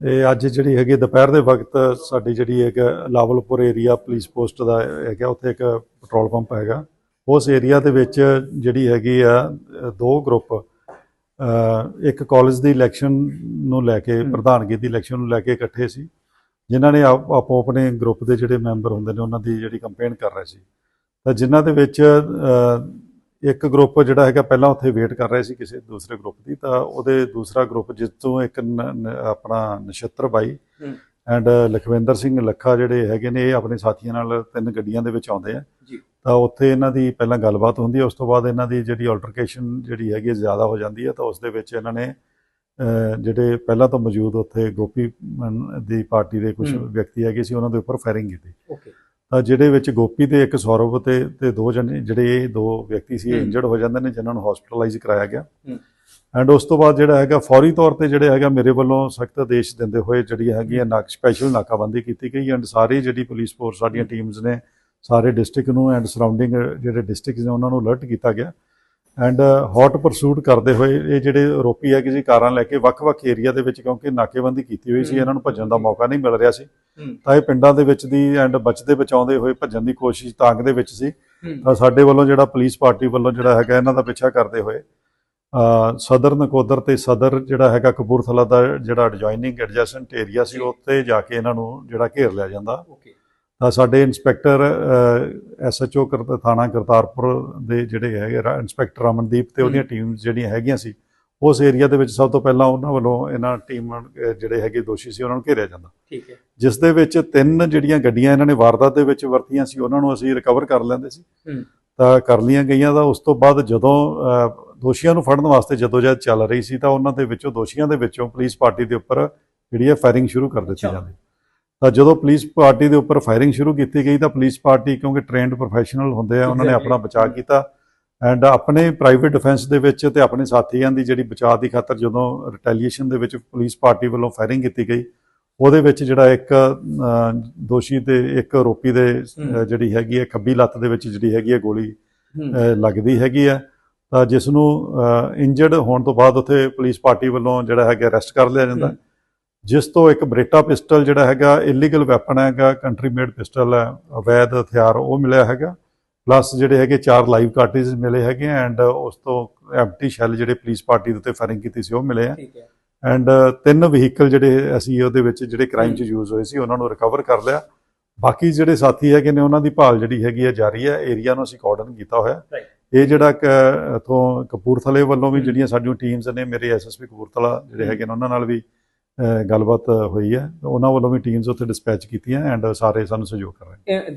ਇਹ ਅੱਜ ਜਿਹੜੀ ਹੈਗੀ ਦੁਪਹਿਰ ਦੇ ਵਕਤ ਸਾਡੀ ਜਿਹੜੀ ਇੱਕ ਲਾਵਲਪੁਰ ਏਰੀਆ ਪੁਲਿਸ ਪੋਸਟ ਦਾ ਹੈਗਾ ਉੱਥੇ ਇੱਕ ਪੈਟਰੋਲ ਪੰਪ ਹੈਗਾ ਉਸ ਏਰੀਆ ਦੇ ਵਿੱਚ ਜਿਹੜੀ ਹੈਗੀ ਆ ਦੋ ਗਰੁੱਪ ਇੱਕ ਕਾਲਜ ਦੀ ਇਲੈਕਸ਼ਨ ਨੂੰ ਲੈ ਕੇ। ਪ੍ਰਧਾਨਗੀ ਦੀ ਇਲੈਕਸ਼ਨ ਨੂੰ ਲੈ ਕੇ ਇਕੱਠੇ ਸੀ ਜਿਨ੍ਹਾਂ ਨੇ ਆਪ- ਆਪੋ ਆਪਣੇ ਗਰੁੱਪ ਦੇ ਜਿਹੜੇ ਮੈਂਬਰ ਹੁੰਦੇ ਨੇ ਉਹਨਾਂ ਦੀ ਜਿਹੜੀ ਕੰਪੇਨ ਕਰ ਰਹੇ ਸੀ ਤਾਂ ਜਿਨ੍ਹਾਂ ਦੇ ਵਿੱਚ ਇੱਕ ਗਰੁੱਪ ਜਿਹੜਾ ਹੈਗਾ ਪਹਿਲਾਂ ਉੱਥੇ ਵੇਟ ਕਰ ਰਹੇ ਸੀ ਕਿਸੇ ਦੂਸਰੇ ਗਰੁੱਪ ਦੀ ਤਾਂ ਉਹਦੇ ਦੂਸਰਾ ਗਰੁੱਪ ਜਿਸ ਤੋਂ ਇੱਕ ਆਪਣਾ ਨਛੱਤਰ ਬਾਈ। ਐਂਡ ਲਖਵਿੰਦਰ ਸਿੰਘ ਲੱਖਾ ਜਿਹੜੇ ਹੈਗੇ ਨੇ ਇਹ ਆਪਣੇ ਸਾਥੀਆਂ ਨਾਲ ਤਿੰਨ ਗੱਡੀਆਂ ਦੇ ਵਿੱਚ ਆਉਂਦੇ ਆ। ਤਾਂ ਉੱਥੇ ਇਹਨਾਂ ਦੀ ਪਹਿਲਾਂ ਗੱਲਬਾਤ ਹੁੰਦੀ ਹੈ ਉਸ ਤੋਂ ਬਾਅਦ ਇਹਨਾਂ ਦੀ ਜਿਹੜੀ ਆਲਟਰਕੇਸ਼ਨ ਜਿਹੜੀ ਹੈਗੀ ਜ਼ਿਆਦਾ ਹੋ ਜਾਂਦੀ ਹੈ ਤਾਂ ਉਸ ਦੇ ਵਿੱਚ ਇਹਨਾਂ ਨੇ ਜਿਹੜੇ ਪਹਿਲਾਂ ਤੋਂ ਮੌਜੂਦ ਉੱਥੇ ਗੋਪੀ ਦੀ ਪਾਰਟੀ ਦੇ ਕੁਝ। ਵਿਅਕਤੀ ਹੈਗੇ ਸੀ ਉਹਨਾਂ ਦੇ ਉੱਪਰ ਫਾਇਰਿੰਗ ਕੀਤੀ ਜਿਹੜੇ ਵਿੱਚ ਗੋਪੀ ਤੇ ਇੱਕ ਸੌਰਵ ਤੇ ਤੇ ਦੋ ਜਣੇ ਜਿਹੜੇ ਇਹ ਦੋ ਵਿਅਕਤੀ ਸੀ। ਇੰਜਰਡ ਹੋ ਜਾਂਦੇ ਨੇ ਜਿਨ੍ਹਾਂ ਨੂੰ ਹਸਪੀਟਲਾਈਜ਼ ਕਰਾਇਆ ਗਿਆ। ਐਂਡ ਉਸ ਤੋਂ ਬਾਅਦ ਜਿਹੜਾ ਹੈਗਾ ਫੌਰੀ ਤੌਰ ਤੇ ਜਿਹੜੇ ਹੈਗਾ ਮੇਰੇ ਵੱਲੋਂ ਸਖਤ ਆਦੇਸ਼ ਦਿੰਦੇ ਹੋਏ ਜਿਹੜੀ ਹੈਗੀ ਹੈ ਨਾਕ ਸਪੈਸ਼ਲ ਨਾਕਾਬੰਦੀ ਕੀਤੀ ਗਈ ਐਂਡ ਸਾਰੀ ਜਿਹੜੀ ਪੁਲਿਸ ਫੋਰਸ ਸਾਡੀਆਂ ਟੀਮਸ ਨੇ ਸਾਰੇ ਡਿਸਟ੍ਰਿਕਟ ਨੂੰ ਐਂਡ ਸਰਾਊਂਡਿੰਗ ਜਿਹੜੇ ਡਿਸਟ੍ਰਿਕਟਸ ਨੇ ਉਹਨਾਂ ਨੂੰ ਅਲਰਟ ਕੀਤਾ ਗਿਆ ਐਂਡ ਹੌਟ ਪਰਸੂਟ ਕਰਦੇ ਹੋਏ ਇਹ ਜਿਹੜੇ ਆਰੋਪੀ ਹੈ ਕਿਸੇ ਕਾਰਾਂ ਲੈ ਕੇ ਵੱਖ-ਵੱਖ ਏਰੀਆ ਦੇ ਵਿੱਚ ਕਿਉਂਕਿ ਨਾਕੇਬੰਦੀ ਕੀਤੀ ਹੋਈ ਸੀ। ਇਹਨਾਂ ਨੂੰ ਭੱਜਣ ਦਾ ਮੌਕਾ ਨਹੀਂ ਮਿਲ ਰਿਹਾ ਸੀ ਤਾਂ ਇਹ ਪਿੰਡਾਂ ਦੇ ਵਿੱਚ ਦੀ ਐਂਡ ਬਚਦੇ ਬਚਾਉਂਦੇ ਹੋਏ ਭੱਜਣ ਦੀ ਕੋਸ਼ਿਸ਼ ਤਾਂਗ ਦੇ ਵਿੱਚ ਸੀ। ਤਾਂ ਸਾਡੇ ਵੱਲੋਂ ਜਿਹੜਾ ਪੁਲਿਸ ਪਾਰਟੀ ਵੱਲੋਂ ਜਿਹੜਾ ਹੈਗਾ ਇਹਨਾਂ ਦਾ ਪਿੱਛਾ ਕਰਦੇ ਹੋਏ ਸਦਰ ਨਕੋਦਰ ਤੇ ਸਦਰ ਜਿਹੜਾ ਹੈਗਾ ਕਪੂਰਥਲਾ ਦਾ ਜਿਹੜਾ ਐਡਜੋਇਨਿੰਗ ਐਡਜੈਸੈਂਟ ਏਰੀਆ ਸੀ। ਉੱਥੇ ਜਾ ਕੇ ਇਹਨਾਂ ਨੂੰ ਜਿਹੜਾ ਘੇਰ ਲਿਆ ਜਾਂਦਾ। ਤਾਂ ਸਾਡੇ ਇੰਸਪੈਕਟਰ ਐਸਐਚਓ ਥਾਣਾ ਕਰਤਾਰਪੁਰ ਦੇ ਜਿਹੜੇ ਹੈਗੇ ਇੰਸਪੈਕਟਰ ਅਮਨਦੀਪ ਤੇ ਉਹਦੀਆਂ ਟੀਮਸ ਜਿਹੜੀਆਂ ਹੈਗੀਆਂ ਸੀ ਉਸ ਏਰੀਆ ਦੇ ਵਿੱਚ ਸਭ ਤੋਂ ਪਹਿਲਾਂ ਉਹਨਾਂ ਵੱਲੋਂ ਇਹਨਾਂ ਟੀਮ ਜਿਹੜੇ ਹੈਗੇ ਦੋਸ਼ੀ ਸੀ ਉਹਨਾਂ ਨੂੰ ਘੇਰਿਆ ਜਾਂਦਾ। ਠੀਕ ਹੈ। ਜਿਸ ਦੇ ਵਿੱਚ ਤਿੰਨ ਜਿਹੜੀਆਂ ਗੱਡੀਆਂ ਇਹਨਾਂ ਨੇ ਵਾਰਦਾਤ ਦੇ ਵਿੱਚ ਵਰਤੀਆਂ ਸੀ ਉਹਨਾਂ ਨੂੰ ਅਸੀਂ ਰਿਕਵਰ ਕਰ ਲੈਂਦੇ ਸੀ। ਤਾਂ ਕਰ ਲੀਆਂ ਗਈਆਂ ਤਾਂ ਉਸ ਤੋਂ ਬਾਅਦ ਜਦੋਂ ਦੋਸ਼ੀਆਂ ਨੂੰ ਫੜਨ ਵਾਸਤੇ ਜਦੋਂ ਜਦ ਚੱਲ ਰਹੀ ਸੀ ਤਾਂ ਉਹਨਾਂ ਦੇ ਵਿੱਚੋਂ ਦੋਸ਼ੀਆਂ ਦੇ ਵਿੱਚੋਂ ਪੁਲਿਸ ਪਾਰਟੀ ਦੇ ਉੱਪਰ ਜਿਹੜੀ ਹੈ ਫਾਇਰਿੰਗ ਸ਼ੁਰੂ ਕਰ ਦਿੱਤੀ। ਜਾਂਦੀ। ਤਾਂ ਜਦੋਂ ਪੁਲਿਸ ਪਾਰਟੀ ਦੇ ਉੱਪਰ ਫਾਇਰਿੰਗ ਸ਼ੁਰੂ ਕੀਤੀ ਗਈ ਤਾਂ ਪੁਲਿਸ ਪਾਰਟੀ ਕਿਉਂਕਿ ਟ੍ਰੇਨਡ ਪ੍ਰੋਫੈਸ਼ਨਲ ਹੁੰਦੇ ਆ ਉਹਨਾਂ ਨੇ. ਆਪਣਾ ਬਚਾਅ ਕੀਤਾ। ਐਂਡ ਆਪਣੇ ਪ੍ਰਾਈਵੇਟ ਡਿਫੈਂਸ ਦੇ ਵਿੱਚ ਤੇ ਆਪਣੇ ਸਾਥੀਆਂ ਦੀ ਜਿਹੜੀ ਬਚਾਅ ਦੀ ਖਾਤਰ ਜਦੋਂ ਰਿਟੈਲੀਏਸ਼ਨ ਦੇ ਵਿੱਚ ਪੁਲਿਸ ਪਾਰਟੀ ਵੱਲੋਂ ਫਾਇਰਿੰਗ ਕੀਤੀ ਗਈ ਉਹਦੇ ਵਿੱਚ ਜਿਹੜਾ ਇੱਕ ਦੋਸ਼ੀ ਤੇ ਇੱਕ ਆਰੋਪੀ ਦੇ। ਜਿਹੜੀ ਹੈਗੀ ਹੈ ਖੱਬੀ ਲੱਤ ਦੇ ਵਿੱਚ ਜਿਹੜੀ ਹੈਗੀ ਹੈ ਗੋਲੀ ਹੂੰ ਲੱਗਦੀ ਹੈਗੀ ਆ ਤਾਂ ਜਿਸ ਨੂੰ ਇੰਜਰਡ ਹੋਣ ਤੋਂ ਬਾਅਦ ਉੱਥੇ ਪੁਲਿਸ ਪਾਰਟੀ ਵੱਲੋਂ ਜਿਹੜਾ ਹੈਗਾ ਅਰੈਸਟ ਕਰ ਲਿਆ ਜਾਂਦਾ। ਜਿਸ ਤੋਂ ਇੱਕ ਬਰੇਟਾ ਪਿਸਟਲ ਜਿਹੜਾ ਹੈਗਾ ਇਲੀਗਲ ਵੈਪਨ ਹੈਗਾ ਕੰਟਰੀ ਮੇਡ ਪਿਸਟਲ ਹੈ ਅਵੈਧ ਹਥਿਆਰ ਉਹ ਮਿਲਿਆ ਹੈਗਾ ਪਲੱਸ ਜਿਹੜੇ ਹੈਗੇ ਚਾਰ ਲਾਈਵ ਕਾਰਟ੍ਰਿਜ ਮਿਲੇ ਹੈਗੇ ਐਂਡ ਉਸ ਤੋਂ ਐਮਟੀ ਸ਼ੈਲ ਜਿਹੜੇ ਪੁਲਿਸ ਪਾਰਟੀ ਦੇ ਉੱਤੇ ਫਾਇਰਿੰਗ ਕੀਤੀ ਸੀ ਉਹ ਮਿਲੇ ਆ। ਠੀਕ ਹੈ। ਐਂਡ ਤਿੰਨ ਵਹੀਕਲ ਜਿਹੜੇ ਅਸੀਂ ਉਹਦੇ ਵਿੱਚ ਜਿਹੜੇ ਕ੍ਰਾਈਮ 'ਚ ਯੂਜ਼ ਹੋਏ ਸੀ ਉਹਨਾਂ ਨੂੰ ਰਿਕਵਰ ਕਰ ਲਿਆ। ਬਾਕੀ ਜਿਹੜੇ ਸਾਥੀ ਹੈਗੇ ਨੇ ਉਹਨਾਂ ਦੀ ਭਾਲ ਜਿਹੜੀ ਹੈਗੀ ਹੈ ਜਾਰੀ ਹੈ ਏਰੀਆ ਨੂੰ ਅਸੀਂ ਕਾਰਡਨ ਕੀਤਾ ਹੋਇਆ. ਇਹ ਜਿਹੜਾ ਇੱਥੋਂ ਕਪੂਰਥਲੇ ਵੱਲੋਂ ਵੀ। ਜਿਹੜੀਆਂ ਸਾਡੀਆਂ ਟੀਮਸ ਨੇ ਮੇਰੇ ਐਸਐਸਪੀ ਕਪੂਰਥਲਾ ਜਿਹੜੇ ਹੈਗੇ ਨੇ ਉਹਨਾਂ ਨਾਲ ਵੀ ਗੱਲਬਾਤ ਹੋਈ ਹੈ ਉਹਨਾਂ ਵੱਲੋਂ ਵੀ ਟੀਮਸ ਉੱਥੇ ਡਿਸਪੈਚ ਕੀਤੀਆਂ ਐਂਡ ਸਾਰੇ ਸਾਨੂੰ ਸਹਿਯੋਗ ਕਰ ਰਹੇ ਨੇ।